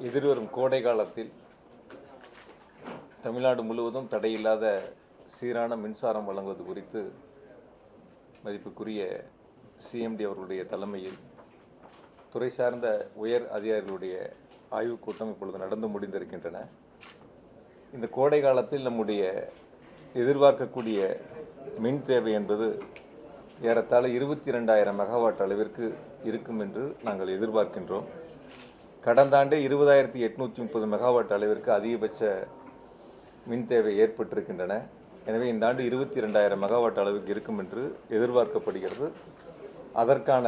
எதிர்வரும் கோடை காலத்தில் தமிழ்நாடு முழுவதும் தடையில்லாத சீரான மின்சாரம் வழங்குவது குறித்து மதிப்புக்குரிய சிஎம்டி அவர்களுடைய தலைமையில் துறை சார்ந்த உயர் அதிகாரிகளுடைய ஆய்வுக் கூட்டம் இப்பொழுது நடந்து முடிந்திருக்கின்றன. இந்த கோடை காலத்தில் நம்முடைய எதிர்பார்க்கக்கூடிய மின் தேவை என்பது ஏறத்தாழ இருபத்தி ரெண்டாயிரம் மெகாவாட் அளவிற்கு இருக்கும் என்று நாங்கள் எதிர்பார்க்கின்றோம். கடந்த ஆண்டு இருபதாயிரத்தி எட்நூற்றி முப்பது மெகாவாட் அளவிற்கு அதிகபட்ச மின் தேவை ஏற்பட்டிருக்கின்றன. எனவே இந்த ஆண்டு இருபத்தி ரெண்டாயிரம் மெகாவாட் அளவுக்கு இருக்கும் என்று எதிர்பார்க்கப்படுகிறது. அதற்கான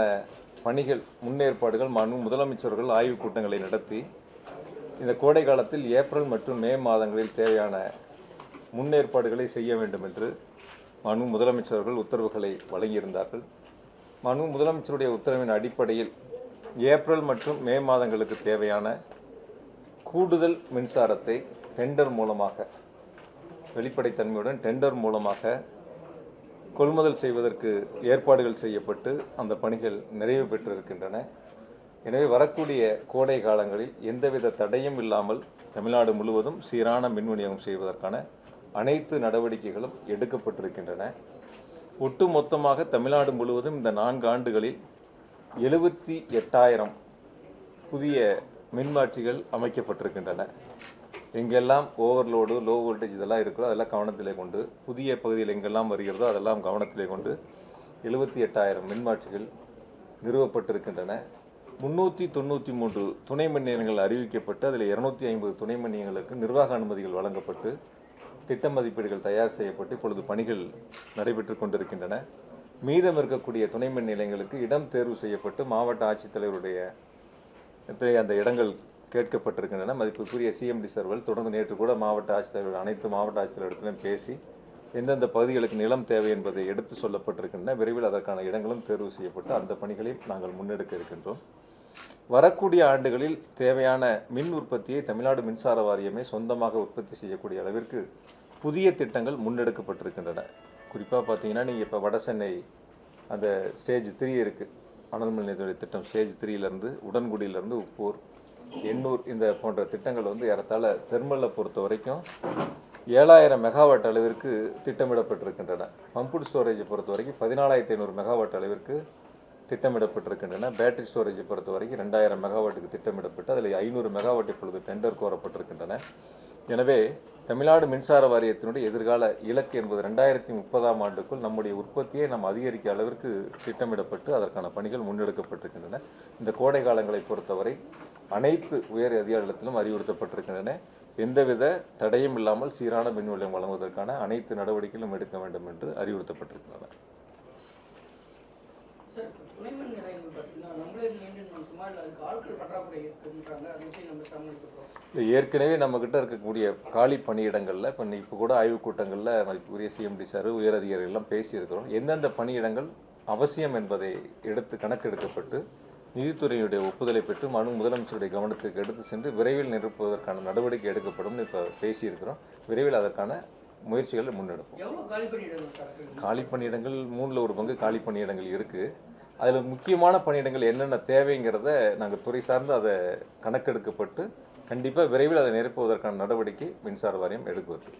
பணிகள் முன்னேற்பாடுகள் மனு முதலமைச்சர்கள் ஆய்வுக் கூட்டங்களை நடத்தி இந்த கோடை காலத்தில் ஏப்ரல் மற்றும் மே மாதங்களில் தேவையான முன்னேற்பாடுகளை செய்ய வேண்டும் என்று மனு முதலமைச்சர்கள் உத்தரவுகளை வழங்கியிருந்தார்கள். மனு முதலமைச்சருடைய உத்தரவின் அடிப்படையில் ஏப்ரல் மற்றும் மே மாதங்களுக்கு தேவையான கூடுதல் மின்சாரத்தை டெண்டர் மூலமாக வெளிப்படைத்தன்மையுடன் டெண்டர் மூலமாக கொள்முதல் செய்வதற்கு ஏற்பாடுகள் செய்யப்பட்டு அந்த பணிகள் நிறைவு பெற்றிருக்கின்றன. எனவே வரக்கூடிய கோடை காலங்களில் எந்தவித தடையும் இல்லாமல் தமிழ்நாடு முழுவதும் சீரான மின் விநியோகம் செய்வதற்கான அனைத்து நடவடிக்கைகளும் எடுக்கப்பட்டிருக்கின்றன. ஒட்டு மொத்தமாக தமிழ்நாடு முழுவதும் இந்த நான்கு ஆண்டுகளில் எழுபத்தி எட்டாயிரம் புதிய மின்மாற்றிகள் அமைக்கப்பட்டிருக்கின்றன. எங்கெல்லாம் ஓவர்லோடு லோ வோல்டேஜ் இதெல்லாம் இருக்கிறோ அதெல்லாம் கவனத்திலே கொண்டு புதிய பகுதியில் எங்கெல்லாம் வருகிறதோ அதெல்லாம் கவனத்திலே கொண்டு எழுபத்தி எட்டாயிரம் மின்மாற்றிகள் நிறுவப்பட்டிருக்கின்றன. முன்னூற்றி தொண்ணூற்றி மூன்று துணை மின் நிலையங்கள் அறிவிக்கப்பட்டு அதில் இரநூத்தி ஐம்பது துணை மின் நிலையங்களுக்கு நிர்வாக அனுமதிகள் வழங்கப்பட்டு திட்ட மதிப்பீடுகள் தயார் செய்யப்பட்டு இப்பொழுது பணிகள் நடைபெற்று கொண்டிருக்கின்றன. மீதம் இருக்கக்கூடிய துணை மின் நிலையங்களுக்கு இடம் தேர்வு செய்யப்பட்டு மாவட்ட ஆட்சித்தலைவருடைய அந்த இடங்கள் கேட்கப்பட்டிருக்கின்றன. மதிப்புக்குரிய சிஎம்டி சர்வல் தொடர்ந்து நேற்று கூட மாவட்ட ஆட்சித்தலைவர் அனைத்து மாவட்ட ஆட்சித்தலைவரிடத்திலும் பேசி எந்தெந்த பகுதிகளுக்கு நிலம் தேவை என்பதை எடுத்து சொல்லப்பட்டிருக்கின்றன. விரைவில் அதற்கான இடங்களும் தேர்வு செய்யப்பட்டு அந்த பணிகளையும் நாங்கள் முன்னெடுக்க இருக்கின்றோம். வரக்கூடிய ஆண்டுகளில் தேவையான மின் உற்பத்தியை தமிழ்நாடு மின்சார வாரியமே சொந்தமாக உற்பத்தி செய்யக்கூடிய அளவிற்கு புதிய திட்டங்கள் முன்னெடுக்கப்பட்டிருக்கின்றன. குறிப்பாக பார்த்தீங்கன்னா நீங்கள் இப்போ வட சென்னை அந்த ஸ்டேஜ் த்ரீ இருக்குது அனல் நிலையத்துடைய திட்டம். ஸ்டேஜ் த்ரீலேருந்து உடன்குடியிலேருந்து உப்பூர் எண்ணூர் இந்த போன்ற திட்டங்கள் வந்து ஏறத்தாழ தெர்மலை பொறுத்த வரைக்கும் ஏழாயிரம் மெகாவாட் அளவிற்கு திட்டமிடப்பட்டிருக்கின்றன. பம்புட் ஸ்டோரேஜை பொறுத்த வரைக்கும் பதினாலாயிரத்தி ஐநூறு மெகாவாட் அளவிற்கு திட்டமிடப்பட்டிருக்கின்றன. பேட்டரி ஸ்டோரேஜை பொறுத்த வரைக்கும் ரெண்டாயிரம் மெகாவாட்டுக்கு திட்டமிடப்பட்டு அதில் ஐநூறு மெகாவாட் இப்பொழுது டெண்டர் கோரப்பட்டிருக்கின்றன. எனவே தமிழ்நாடு மின்சார வாரியத்தினுடைய எதிர்கால இலக்கு என்பது ரெண்டாயிரத்தி முப்பதாம் ஆண்டுக்குள் நம்முடைய உற்பத்தியை நாம் அதிகரிக்க அளவிற்கு திட்டமிடப்பட்டு அதற்கான பணிகள் முன்னெடுக்கப்பட்டிருக்கின்றன. இந்த கோடை காலங்களை பொறுத்தவரை அனைத்து உயர் அதிகாரத்திலும் அறிவுறுத்தப்பட்டிருக்கின்றன. எந்தவித தடையும் இல்லாமல் சீரான மின் நிலையம் வழங்குவதற்கான அனைத்து நடவடிக்கைகளும் எடுக்க வேண்டும் என்று அறிவுறுத்தப்பட்டிருக்கின்றன. சார் துணை நிலையங்கள் பார்த்தீங்கன்னா நம்மளே மெயின்டைன் இல்லை அதுக்கு ஆட்கள் பற்றாக்குறை இருக்குன்றாங்க. அதை வச்சு நம்ம சமாளிக்கிறோம் இல்லை ஏற்கனவே நம்மக்கிட்ட இருக்கக்கூடிய காலி பணியிடங்களில் இப்போ இப்போ கூட ஆய்வுக் கூட்டங்களில் உரிய சிஎம்டி சார் உயரதிகாரிகள் எல்லாம் பேசியிருக்கிறோம். எந்தெந்த பணியிடங்கள் அவசியம் என்பதை எடுத்து கணக்கெடுக்கப்பட்டு நிதித்துறையுடைய ஒப்புதலை பெற்று மனு முதலமைச்சருடைய கவனத்துக்கு எடுத்து சென்று விரைவில் நிரப்புவதற்கான நடவடிக்கை எடுக்கப்படும் இப்போ பேசியிருக்கிறோம். விரைவில் அதற்கான முயற்சிகளை முன்னெடுப்போம்? காலி பணியிடங்கள் மூணில் ஒரு பங்கு காலி பணியிடங்கள் இருக்குது அதில் முக்கியமான பணியிடங்கள் என்னென்ன தேவைங்கிறத நாங்கள் துறை சார்ந்து அதை கணக்கெடுக்கப்பட்டு கண்டிப்பாக விரைவில் அதை நிரப்புவதற்கான நடவடிக்கை மின்சார வாரியம் எடுக்குவது